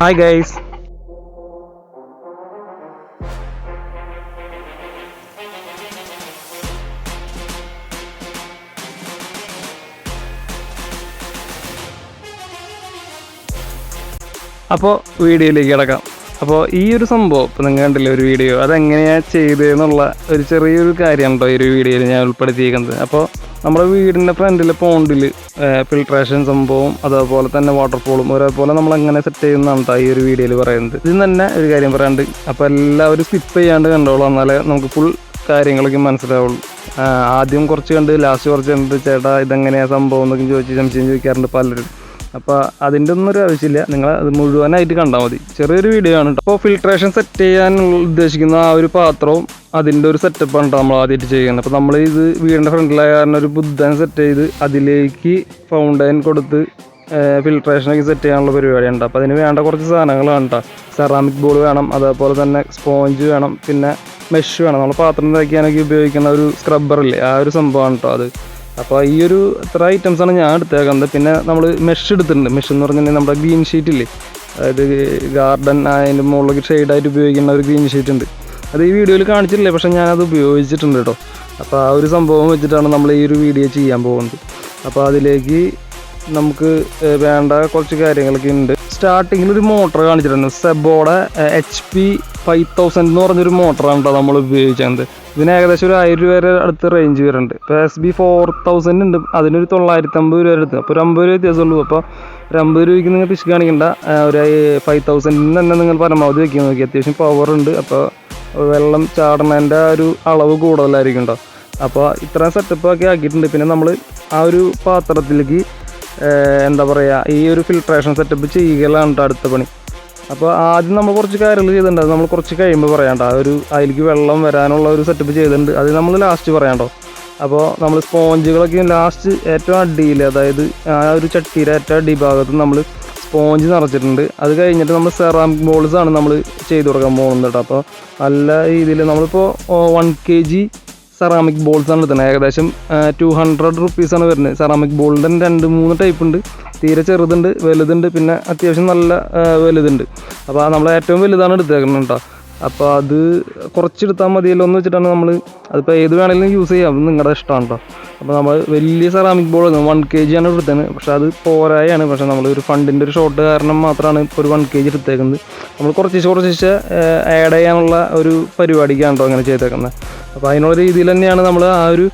Hi guys അപ്പോൾ വീഡിയോയിലേക്ക് കിടക്കാം. അപ്പോൾ ഈ ഒരു സംഭവം ഇപ്പോൾ നിങ്ങൾ കണ്ടില്ലേ ഒരു വീഡിയോ അതെങ്ങനെയാണ് ചെയ്തതെന്നുള്ള ഒരു ചെറിയൊരു കാര്യമാണ് കേട്ടോ ഈ ഒരു വീഡിയോയിൽ ഞാൻ ഉൾപ്പെടുത്തിയിരിക്കുന്നത് അപ്പോൾ നമ്മുടെ വീടിന്റെ ഫ്രണ്ടിൽ പോണ്ടിൽ ഫിൽട്രേഷൻ സംഭവം അതേപോലെ തന്നെ വാട്ടർഫോളും ഒരേപോലെ നമ്മൾ എങ്ങനെ സെറ്റ് ചെയ്യുന്നതാണ് ഈ ഒരു വീഡിയോയിൽ പറയുന്നത്. ഇതിൽ തന്നെ ഒരു കാര്യം പറയാണ്ട് അപ്പോൾ എല്ലാവരും സ്കിപ്പ് ചെയ്യാണ്ട് കണ്ടോളൂ. എന്നാലേ നമുക്ക് ഫുൾ കാര്യങ്ങളൊക്കെ മനസ്സിലാവുള്ളൂ. ആദ്യം കുറച്ച് കണ്ട് ലാസ്റ്റ് കുറച്ച് കണ്ടിട്ട് ചേട്ടാ ഇതെങ്ങനെയാണ് സംഭവം എന്നൊക്കെ ചോദിച്ച് സംശയം ചോദിക്കാറുണ്ട് പലരും. അപ്പോൾ അതിന്റെ ഒന്നും ഒരു ആവശ്യമില്ല. നിങ്ങൾ അത് മുഴുവനായിട്ട് കണ്ടാൽ മതി. ചെറിയൊരു വീഡിയോ ആണ് കേട്ടോ അപ്പോൾ ഫിൽട്രേഷൻ സെറ്റ് ചെയ്യാൻ ഉദ്ദേശിക്കുന്ന ആ ഒരു പാത്രവും അതിന്റെ ഒരു സെറ്റപ്പാണ് നമ്മൾ ആദ്യമായിട്ട് ചെയ്യുന്നത്. അപ്പോൾ നമ്മൾ ഇത് വീടിന്റെ ഫ്രണ്ടിലായ കാരണം ഒരു ബുദ്ധൻ സെറ്റ് ചെയ്ത് അതിലേക്ക് ഫൗണ്ടൈൻ കൊടുത്ത് ഫിൽട്രേഷനൊക്കെ സെറ്റ് ചെയ്യാനുള്ള പരിപാടിയുണ്ട് അപ്പോൾ അതിന് വേണ്ട കുറച്ച് സാധനങ്ങളാണ് കേട്ടോ സെറാമിക് ബോൾ വേണം അതേപോലെ തന്നെ സ്പോഞ്ച് വേണം പിന്നെ മെഷ് വേണം. നമ്മൾ പാത്രം തയ്ക്കാനൊക്കെ ഉപയോഗിക്കുന്ന ഒരു സ്ക്രബ്ബറില്ലേ ആ ഒരു സംഭവമാണ് കേട്ടോ അത്. അപ്പോൾ ഈ ഒരു ഇത്ര ഐറ്റംസാണ് ഞാൻ എടുത്തേക്കുന്നത്. പിന്നെ നമ്മൾ മെഷ് എടുത്തിട്ടുണ്ട്. മെഷ് എന്ന് പറഞ്ഞാൽ നമ്മുടെ ഗ്രീൻ ഷീറ്റ് ഇല്ലേ? അതായത് ഗാർഡൻ അതിന്റെ മുകളിലേക്ക് ഷെയ്ഡായിട്ട് ഉപയോഗിക്കുന്ന ഒരു ഗ്രീൻ ഷീറ്റ് ഉണ്ട്. അത് ഈ വീഡിയോയിൽ കാണിച്ചിട്ടില്ലേ? പക്ഷേ ഞാനത് ഉപയോഗിച്ചിട്ടുണ്ട് കേട്ടോ. അപ്പോൾ ആ ഒരു സംഭവം വെച്ചിട്ടാണ് നമ്മൾ ഈ ഒരു വീഡിയോ ചെയ്യാൻ പോകുന്നത്. അപ്പോൾ അതിലേക്ക് നമുക്ക് വേണ്ട കുറച്ച് കാര്യങ്ങളൊക്കെ ഉണ്ട്. സ്റ്റാർട്ടിങ്ങിൽ ഒരു മോട്ടർ കാണിച്ചിട്ടുണ്ട്. സെബോടെ എച്ച് പി ഫൈവ് തൗസൻഡ് എന്ന് പറഞ്ഞൊരു മോട്ടറാണ് കേട്ടോ നമ്മൾ ഉപയോഗിച്ചത് ഇതിന് ഏകദേശം ഒരു ആയിരം രൂപ വരെ അടുത്ത് റേഞ്ച് വരുന്നുണ്ട്. ഇപ്പോൾ എസ് ബി ഫോർ തൗസൻഡ് ഉണ്ട്. അതിനൊരു തൊള്ളായിരത്തി അമ്പത് രൂപ എടുത്ത് അപ്പോൾ ഒരു അമ്പത് രൂപ വ്യത്യാസമുള്ളൂ അപ്പോൾ ഒരു അമ്പത് രൂപയ്ക്ക് നിങ്ങൾ പിശ് കാണിക്കണ്ട. ഒരു ഫൈവ് തൗസൻഡിന് തന്നെ നിങ്ങൾ പരമാവധി വയ്ക്കാൻ നോക്കി അത്യാവശ്യം പവർ ഉണ്ട്. അപ്പോൾ വെള്ളം ചാടണതിന്റെ ഒരു അളവ് കൂടുതലായിരിക്കും കേട്ടോ അപ്പോൾ ഇത്രയും സെറ്റപ്പ് ഒക്കെ ആക്കിയിട്ടുണ്ട്. പിന്നെ നമ്മൾ ആ ഒരു പാത്രത്തിലേക്ക് എന്താ പറയുക ഈ ഒരു ഫിൽട്രേഷൻ സെറ്റപ്പ് ചെയ്യലാണ് അടുത്ത പണി. അപ്പോൾ ആദ്യം നമ്മൾ കുറച്ച് കാര്യങ്ങൾ ചെയ്തിട്ടുണ്ട്. അത് നമ്മൾ കുറച്ച് കഴിയുമ്പോൾ പറയാണ്ട ആ ഒരു അതിലേക്ക് വെള്ളം വരാനുള്ള ഒരു സെറ്റപ്പ് ചെയ്തിട്ടുണ്ട്. അത് നമ്മൾ ലാസ്റ്റ് പറയാണ്ടോ അപ്പോൾ നമ്മൾ സ്പോഞ്ചുകളൊക്കെ ലാസ്റ്റ് ഏറ്റവും അടിയിൽ അതായത് ആ ഒരു ചട്ടിയുടെ ഏറ്റവും അടിഭാഗത്ത് നമ്മൾ സ്പോഞ്ച് നിറച്ചിട്ടുണ്ട്. അത് കഴിഞ്ഞിട്ട് നമ്മൾ സെറാമിക് ബോൾസ് ആണ് നമ്മൾ ചെയ്തു കൊടുക്കാൻ പോകുന്നത് കേട്ടോ അപ്പോൾ നല്ല രീതിയിൽ നമ്മളിപ്പോൾ one K G ceramic balls ആണ് എടുത്തത് ഏകദേശം ടു ഹൺഡ്രഡ് റുപ്പീസാണ് വരുന്നത്. സെറാമിക് ബോളിന്റെ രണ്ട് മൂന്ന് ടൈപ്പ് ഉണ്ട്. തീരെ ചെറുതുണ്ട് വലുതുണ്ട് പിന്നെ അത്യാവശ്യം നല്ല വലുതുണ്ട്. അപ്പോൾ നമ്മൾ ഏറ്റവും വലുതാണ് എടുത്തേക്കുന്നത് കേട്ടോ അപ്പോൾ അത് കുറച്ചെടുത്താൽ മതിയല്ലോ എന്ന് വെച്ചിട്ടാണ് നമ്മൾ അതിപ്പോൾ ഏത് വേണമെങ്കിലും യൂസ് ചെയ്യാം. നിങ്ങളുടെ ഇഷ്ടമാണ് കേട്ടോ അപ്പോൾ നമ്മൾ വലിയ ceramic ball one K G ആണ് എടുത്തത്. പക്ഷേ അത് പോരായാണ്. പക്ഷേ നമ്മൾ ഒരു ഫണ്ടിന്റെ ഒരു ഷോർട്ട് കാരണം മാത്രമാണ് ഇപ്പോൾ ഒരു വൺ കെ ജി എടുത്തേക്കുന്നത് നമ്മൾ കുറച്ച് കുറച്ച് ആഡ് ചെയ്യാനുള്ള ഒരു പരിപാടിക്കാണ് കേട്ടോ അങ്ങനെ ചെയ്തേക്കുന്നത്. അപ്പോൾ അതിനുള്ള രീതിയിൽ തന്നെയാണ് നമ്മൾ ആ ഒരു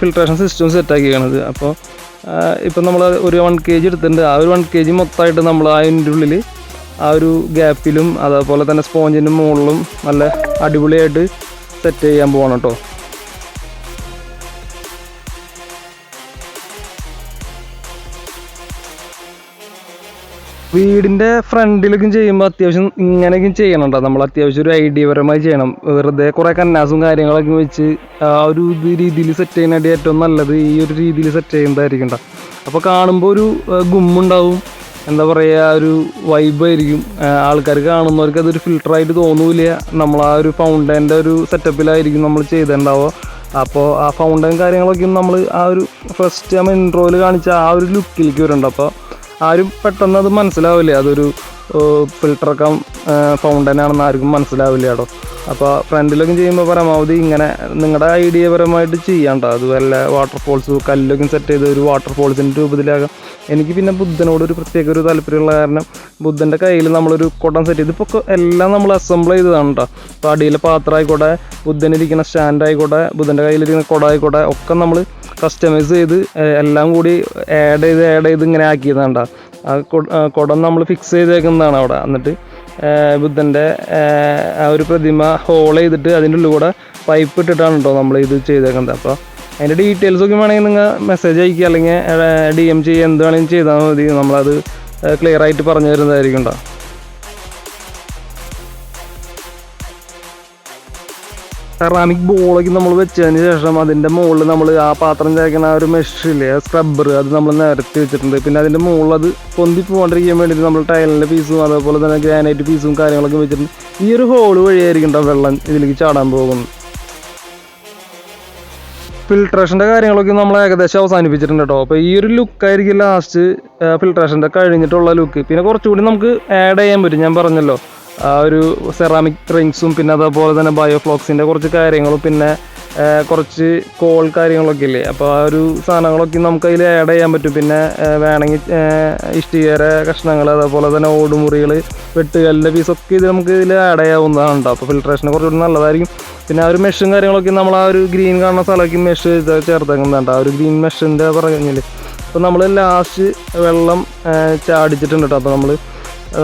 ഫിൽട്രേഷൻ സിസ്റ്റം സെറ്റാക്കിയത് അപ്പോൾ ഇപ്പം നമ്മൾ ഒരു വൺ കെ ജി എടുത്തിട്ടുണ്ട്. ആ ഒരു വൺ കെ ജി മൊത്തമായിട്ട് നമ്മൾ അതിന്റെ ഉള്ളിൽ ആ ഒരു ഗ്യാപ്പിലും അതേപോലെ തന്നെ സ്പോഞ്ചിന്റെ മുകളിലും നല്ല അടിപൊളിയായിട്ട് സെറ്റ് ചെയ്യാൻ പോകണം കേട്ടോ. വീടിന്റെ ഫ്രണ്ടിലേക്കും ചെയ്യുമ്പോൾ അത്യാവശ്യം ഇങ്ങനെയൊക്കെ ചെയ്യണം നമ്മൾ അത്യാവശ്യം ഒരു ഐഡിയ ഐഡിയപരമായി ചെയ്യണം. വെറുതെ കുറേ കന്നാസും കാര്യങ്ങളൊക്കെ വെച്ച് ആ ഒരു രീതിയിൽ സെറ്റ് ചെയ്യുന്നതായിട്ട് ഏറ്റവും നല്ലത് ഈ ഒരു രീതിയിൽ സെറ്റ് ചെയ്യുന്നതായിരിക്കും കേട്ടോ അപ്പോൾ കാണുമ്പോൾ ഒരു ഗുമ്മുണ്ടാവും. എന്താ പറയുക ഒരു വൈബായിരിക്കും ആൾക്കാർ കാണുന്നവർക്ക് അതൊരു ഫിൽട്ടറായിട്ട് തോന്നൂല നമ്മൾ ആ ഒരു ഫൗണ്ടന്റെ ഒരു സെറ്റപ്പിലായിരിക്കും നമ്മൾ ചെയ്തിട്ടുണ്ടാവുക. അപ്പോൾ ആ ഫൗണ്ടൻ കാര്യങ്ങളൊക്കെ നമ്മൾ ആ ഒരു ഫസ്റ്റ് നമ്മൾ ഇൻട്രോയിൽ കാണിച്ച ആ ഒരു ലുക്കിലേക്ക് വരുന്നുണ്ട്. അപ്പോൾ ആരും പെട്ടെന്ന് അത് മനസ്സിലാവില്ല. അതൊരു ഫിൽട്ടറൊക്കെ ഫൗണ്ടൻ ആണെന്ന് ആർക്കും മനസ്സിലാവില്ല കേട്ടോ. അപ്പോൾ ഫ്രണ്ടിലൊക്കെ ചെയ്യുമ്പോൾ പരമാവധി ഇങ്ങനെ നിങ്ങളുടെ ഐഡിയപരമായിട്ട് ചെയ്യാം കേട്ടോ അത് വല്ല വാട്ടർഫോൾസ് കല്ലൊക്കെ സെറ്റ് ചെയ്ത് ഒരു വാട്ടർഫോൾസിന്റെ രൂപത്തിലാകാം. എനിക്ക് പിന്നെ ബുദ്ധനോട് ഒരു പ്രത്യേക ഒരു താല്പര്യമുള്ള കാരണം ബുദ്ധന്റെ കയ്യിൽ നമ്മളൊരു കുടം സെറ്റ് ചെയ്ത് ഇപ്പോൾ എല്ലാം നമ്മൾ അസംബിൾ ചെയ്തതാണ് കേട്ടോ അപ്പോൾ അടിയിലെ പാത്രം ആയിക്കോട്ടെ ബുദ്ധനിരിക്കുന്ന സ്റ്റാൻഡ് ആയിക്കോട്ടെ ബുദ്ധന്റെ കയ്യിലിരിക്കുന്ന കുടമായിക്കോട്ടെ ഒക്കെ നമ്മൾ കസ്റ്റമൈസ് ചെയ്ത് എല്ലാം കൂടി ആഡ് ചെയ്ത് ആഡ് ചെയ്ത് ഇങ്ങനെ ആക്കിയതാണ് ട്ടോ. ആ കുടം നമ്മൾ ഫിക്സ് ചെയ്തേക്കുന്നതാണ് അവിടെ. എന്നിട്ട് ബുദ്ധന്റെ ആ ഒരു പ്രതിമ ഹോൾ ചെയ്തിട്ട് അതിന്റെ ഉള്ളിൽ കൂടെ പൈപ്പ് ഇട്ടിട്ടാണ് കേട്ടോ നമ്മൾ ഇത് ചെയ്തേക്കുന്നത്. അപ്പോൾ അതിന്റെ ഡീറ്റെയിൽസ് ഒക്കെ വേണമെങ്കിൽ നിങ്ങൾ മെസ്സേജ് അയക്കുക അല്ലെങ്കിൽ ഡി എം ചെയ്യുക. എന്ത് വേണമെങ്കിലും ചെയ്താൽ മതി. നമ്മളത് ക്ലിയർ ആയിട്ട് പറഞ്ഞു തരുന്നതായിരിക്കും കേട്ടോ സെറാമിക് ബോളൊക്കെ നമ്മൾ വെച്ചതിന് ശേഷം അതിന്റെ മുകളിൽ നമ്മൾ ആ പാത്രം ചേർക്കുന്ന ആ ഒരു മെഷില്ലേ സ്ക്രബ്ബർ അത് നമ്മൾ നിരത്തി വെച്ചിട്ടുണ്ട്. പിന്നെ അതിന്റെ മുകളിൽ അത് പൊന്തി പോകാണ്ടിരിക്കാൻ വേണ്ടിയിട്ട് നമ്മൾ ടൈലിന്റെ പീസും അതേപോലെ തന്നെ ഗ്രാനൈറ്റ് പീസും കാര്യങ്ങളൊക്കെ വെച്ചിട്ടുണ്ട്. ഈ ഒരു ഹോൾ വഴിയായിരിക്കും വെള്ളം ഇതിലേക്ക് ചാടാൻ പോകുന്നത്. ഫിൽട്രേഷന്റെ കാര്യങ്ങളൊക്കെ നമ്മൾ ഏകദേശം അവസാനിപ്പിച്ചിട്ടുണ്ട് കേട്ടോ അപ്പോൾ ഈ ഒരു ലുക്കായിരിക്കും ലാസ്റ്റ് ഫിൽട്രേഷന്റെ കഴിഞ്ഞിട്ടുള്ള ലുക്ക് പിന്നെ കുറച്ചുകൂടി നമുക്ക് ആഡ് ചെയ്യാൻ പറ്റും ഞാൻ പറഞ്ഞല്ലോ. ഒരു സെറാമിക് റിങ്സും പിന്നെ അതേപോലെ തന്നെ ബയോഫ്ലോക്സിന്റെ കുറച്ച് കാര്യങ്ങളും പിന്നെ കുറച്ച് കോൾ കാര്യങ്ങളൊക്കെ ഇല്ലേ? അപ്പോൾ ആ ഒരു സാധനങ്ങളൊക്കെ നമുക്ക് അതിൽ ആഡ് ചെയ്യാൻ പറ്റും. പിന്നെ ആ, വേണമെങ്കിൽ ഇഷ്ടികര കഷ്ണങ്ങൾ അതേപോലെ തന്നെ ഓടുമുറികൾ വെട്ടുകല്ലിന്റെ പീസൊക്കെ ഇത് നമുക്ക് ഇതിൽ ആഡ് ചെയ്യാവുന്നതാണ് കേട്ടോ അപ്പോൾ ഫിൽട്രേഷന് കുറച്ചുകൂടി നല്ലതായിരിക്കും. പിന്നെ ആ ഒരു മെഷും കാര്യങ്ങളൊക്കെ നമ്മൾ ആ ഒരു ഗ്രീൻ കാണുന്ന സ്ഥലമൊക്കെ മെഷ് ചേർത്തേക്കുന്നുണ്ട് ആ ഒരു ഗ്രീൻ മെഷിന്റെ പറഞ്ഞില്ലേ അപ്പോൾ നമ്മൾ ലാസ്റ്റ് വെള്ളം ആ, ചാടിച്ചിട്ടുണ്ട് കേട്ടോ അപ്പോൾ നമ്മൾ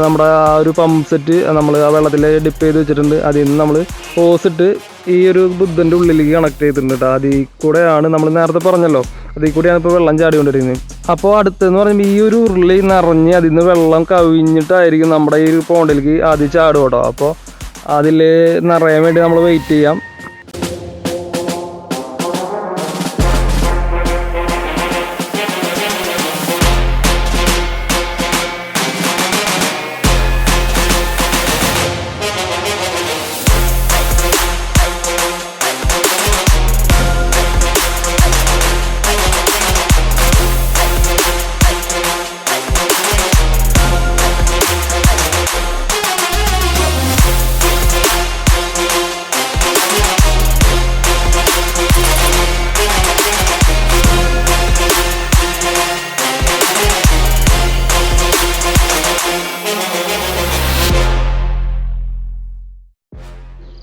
നമ്മുടെ ആ ഒരു പമ്പ് സെറ്റ് നമ്മൾ ആ വെള്ളത്തിൽ ഡിപ്പ് ചെയ്ത് വെച്ചിട്ടുണ്ട്. അതിൽ നിന്ന് നമ്മൾ ഓസിട്ട് ഈ ഒരു ബുദ്ധന്റെ ഉള്ളിലേക്ക് കണക്ട് ചെയ്തിട്ടുണ്ട് കേട്ടോ അതിൽ കൂടെയാണ് നമ്മൾ നേരത്തെ പറഞ്ഞല്ലോ. അതിൽ കൂടെയാണ് ഇപ്പോൾ വെള്ളം ചാടിക്കൊണ്ടിരിക്കുന്നത്. അപ്പോൾ അടുത്തെന്ന് പറയുമ്പോൾ ഈ ഒരു ഉരുളി നിറഞ്ഞ് അതിൽ നിന്ന് വെള്ളം കവിഞ്ഞിട്ടായിരിക്കും നമ്മുടെ ഈ ഒരു പോണ്ടിലേക്ക് ആദ്യം ചാടും കേട്ടോ അപ്പോൾ അതിൽ നിറയാൻ വേണ്ടി നമ്മൾ വെയിറ്റ് ചെയ്യാം.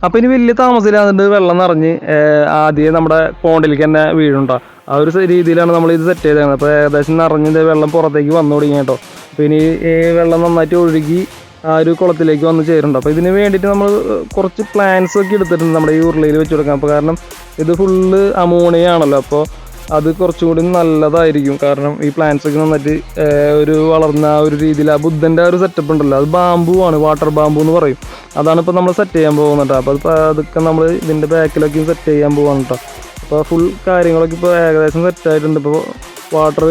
അപ്പോൾ ഇനി വലിയ താമസമില്ലാതെ വെള്ളം നിറഞ്ഞ് ആദ്യം നമ്മുടെ കോണ്ടിലേക്ക് തന്നെ വീഴുണ്ടോ ആ ഒരു രീതിയിലാണ് നമ്മൾ ഇത് സെറ്റ് ചെയ്തത് അപ്പോൾ ഏകദേശം നിറഞ്ഞ് വെള്ളം പുറത്തേക്ക് വന്നു തുടങ്ങി കേട്ടോ. അപ്പോൾ ഇനി ഈ വെള്ളം നന്നായിട്ട് ഒഴുകി ആ ഒരു കുളത്തിലേക്ക് വന്ന് ചേരുന്നുണ്ട്. അപ്പോൾ ഇതിന് വേണ്ടിയിട്ട് നമ്മൾ കുറച്ച് പ്ലാന്റ്സ് ഒക്കെ എടുത്തിട്ടുണ്ട് നമ്മുടെ ഈ ഉരുളയിൽ വെച്ച് കൊടുക്കാം അപ്പോൾ കാരണം ഇത് ഫുള്ള് അമോണിയ ആണല്ലോ. അപ്പോൾ അത് കുറച്ചുകൂടി നല്ലതായിരിക്കും. കാരണം ഈ പ്ലാന്റ്സ് ഒക്കെ നന്നായിട്ട് ഒരു വളർന്ന ഒരു രീതിയിൽ ആ ബുദ്ധന്റെ ആ ഒരു സെറ്റപ്പ് ഉണ്ടല്ലോ. അത് ബാമ്പു ആണ് വാട്ടർ ബാമ്പു എന്ന് പറയും. അതാണ് ഇപ്പോൾ നമ്മൾ സെറ്റ് ചെയ്യാൻ പോകുന്നത് കേട്ടോ. അപ്പോൾ അത് അതൊക്കെ നമ്മൾ ഇതിന്റെ ബാക്കിലൊക്കെ സെറ്റ് ചെയ്യാൻ പോവാണ് കേട്ടോ. അപ്പോൾ ഫുൾ കാര്യങ്ങളൊക്കെ ഇപ്പോൾ ഏകദേശം സെറ്റ് ആയിട്ടുണ്ട്. ഇപ്പോൾ വാട്ടർ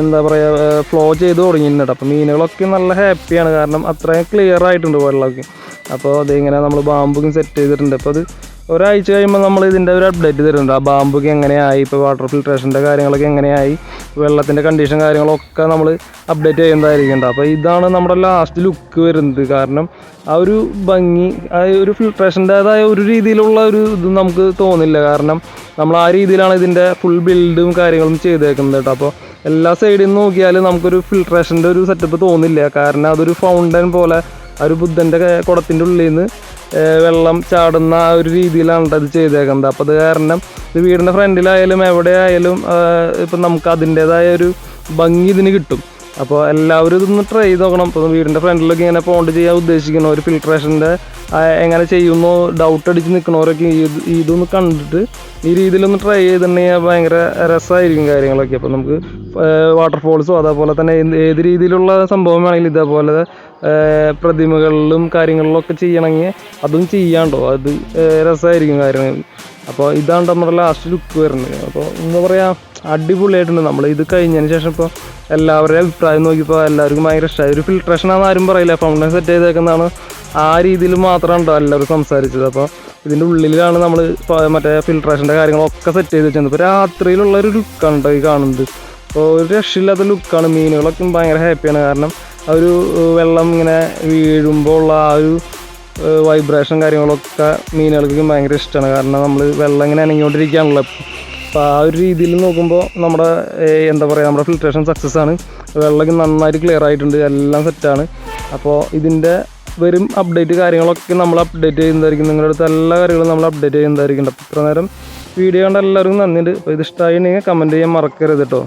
എന്താ പറയുക ഫ്ലോ ചെയ്ത് തുടങ്ങിയിട്ടുണ്ട് അപ്പോൾ മീനുകളൊക്കെ നല്ല ഹാപ്പിയാണ് കാരണം അത്രയും ക്ലിയർ ആയിട്ടുണ്ട് വെള്ളമൊക്കെ. അപ്പോൾ അതിങ്ങനെ നമ്മൾ ബാമ്പൊക്കെ സെറ്റ് ചെയ്തിട്ടുണ്ട്. അപ്പോൾ അത് ഒരാഴ്ച കഴിയുമ്പോൾ നമ്മൾ ഇതിന്റെ ഒരു അപ്ഡേറ്റ് തരുന്നുണ്ട്. ആ ബാമ്പൊക്കെ എങ്ങനെയായി ഇപ്പോൾ വാട്ടർ ഫിൽട്രേഷന്റെ കാര്യങ്ങളൊക്കെ എങ്ങനെയായി വെള്ളത്തിന്റെ കണ്ടീഷൻ കാര്യങ്ങളൊക്കെ നമ്മൾ അപ്ഡേറ്റ് ചെയ്യുന്നതായിരിക്കും അപ്പോൾ ഇതാണ് നമ്മുടെ ലാസ്റ്റ് ലുക്ക് വരുന്നത്. കാരണം ആ ഒരു ഭംഗി ആ ഒരു ഫിൽട്രേഷന്റേതായ ഒരു രീതിയിലുള്ള ഒരു ഇത് നമുക്ക് തോന്നില്ല. കാരണം നമ്മൾ ആ രീതിയിലാണ് ഇതിന്റെ ഫുൾ ബിൽഡും കാര്യങ്ങളും ചെയ്തേക്കുന്നത് കേട്ടോ. അപ്പോൾ എല്ലാ സൈഡിൽ നിന്ന് നോക്കിയാൽ നമുക്കൊരു ഫിൽട്രേഷന്റെ ഒരു സെറ്റപ്പ് തോന്നില്ല. കാരണം അതൊരു ഫൗണ്ടൻ പോലെ ആ ഒരു ബുദ്ധന്റെ കുടത്തിന്റെ ഉള്ളിൽ നിന്ന് വെള്ളം ചാടുന്ന ആ ഒരു രീതിയിലാണ് അത് ചെയ്തേക്കുന്നത്. അപ്പോൾ അത് കാരണം ഇത് വീടിന്റെ ഫ്രണ്ടിലായാലും എവിടെ ആയാലും ഇപ്പം നമുക്ക് അതിന്റേതായ ഒരു ഭംഗി ഇതിന് കിട്ടും. അപ്പോൾ എല്ലാവരും ഇതൊന്ന് ട്രൈ ചെയ്ത് നോക്കണം. ഇപ്പോൾ വീടിന്റെ ഫ്രണ്ടിലൊക്കെ ഇങ്ങനെ പോണ്ട് ചെയ്യാൻ ഉദ്ദേശിക്കുന്നു. ഒരു ഫിൽട്രേഷന്റെ എങ്ങനെ ചെയ്യുന്നു ഡൗട്ട് അടിച്ച് നിൽക്കണവരൊക്കെ ഇത് ഇതൊന്ന് കണ്ടിട്ട് ഈ രീതിയിലൊന്ന് ട്രൈ ചെയ്തിട്ടുണ്ടെങ്കിൽ ഭയങ്കര രസമായിരിക്കും കാര്യങ്ങളൊക്കെ. അപ്പോൾ നമുക്ക് വാട്ടർഫോൾസോ അതേപോലെ തന്നെ ഏത് രീതിയിലുള്ള സംഭവം വേണമെങ്കിലും ഇതേപോലെ പ്രതിമകളിലും കാര്യങ്ങളിലൊക്കെ ചെയ്യണമെങ്കിൽ അതും ചെയ്യാണ്ടോ? അത് രസമായിരിക്കും കാര്യങ്ങൾ. അപ്പോൾ ഇതാണ് നമ്മുടെ ലാസ്റ്റ് ലുക്ക് വരുന്നത്. അപ്പോൾ എന്താ പറയുക അടിപൊളിയായിട്ടുണ്ട് നമ്മൾ ഇത് കഴിഞ്ഞതിന് ശേഷം ഇപ്പോൾ എല്ലാവരുടെയും അഭിപ്രായം നോക്കിയപ്പോൾ എല്ലാവർക്കും ഭയങ്കര ഇഷ്ടമായി ഒരു ഫിൽട്രേഷൻ ആണെന്ന് ആരും പറയില്ല. ഫൗണ്ടൻ സെറ്റ് ചെയ്തേക്കുന്നതാണ് ആ രീതിയിൽ മാത്രമാണ് എല്ലാവരും സംസാരിച്ചത്. അപ്പോൾ ഇതിന്റെ ഉള്ളിലാണ് നമ്മൾ മറ്റേ ഫിൽട്രേഷന്റെ കാര്യങ്ങളൊക്കെ സെറ്റ് ചെയ്ത് വെച്ചത്. ഇപ്പോൾ രാത്രിയിലുള്ള ഒരു ലുക്കാണ് കേട്ടോ ഈ കാണുന്നത്. അപ്പോൾ ഒരു രക്ഷയില്ലാത്ത ലുക്കാണ് മീനുകളൊക്കെ ഭയങ്കര ഹാപ്പിയാണ് കാരണം ആ ഒരു വെള്ളം ഇങ്ങനെ വീഴുമ്പോൾ ഉള്ള ആ ഒരു വൈബ്രേഷൻ കാര്യങ്ങളൊക്കെ മീനുകൾക്ക് ഭയങ്കര ഇഷ്ടമാണ് കാരണം നമ്മൾ വെള്ളം ഇങ്ങനെ അനങ്ങിക്കൊണ്ടിരിക്കുകയാണല്ലോ അപ്പോൾ ആ ഒരു രീതിയിൽ നോക്കുമ്പോൾ നമ്മുടെ എന്താ പറയുക നമ്മുടെ ഫിൽട്രേഷൻ സക്സസ് ആണ്. വെള്ളമൊക്കെ നന്നായിട്ട് ക്ലിയർ ആയിട്ടുണ്ട് എല്ലാം സെറ്റാണ് അപ്പോൾ ഇതിന്റെ വരും അപ്ഡേറ്റ് കാര്യങ്ങളൊക്കെ നമ്മൾ അപ്ഡേറ്റ് ചെയ്യുന്നതായിരിക്കും. നിങ്ങളുടെ അടുത്ത് എല്ലാ കാര്യങ്ങളും നമ്മൾ അപ്ഡേറ്റ് ചെയ്യുന്നതായിരിക്കും. അപ്പോൾ ഇത്ര നേരം വീഡിയോ കണ്ട എല്ലാവർക്കും നന്ദിയുണ്ട്. അപ്പോൾ ഇത് ഇഷ്ടമായി കമന്റ് ചെയ്യാൻ മറക്കരുത് കേട്ടോ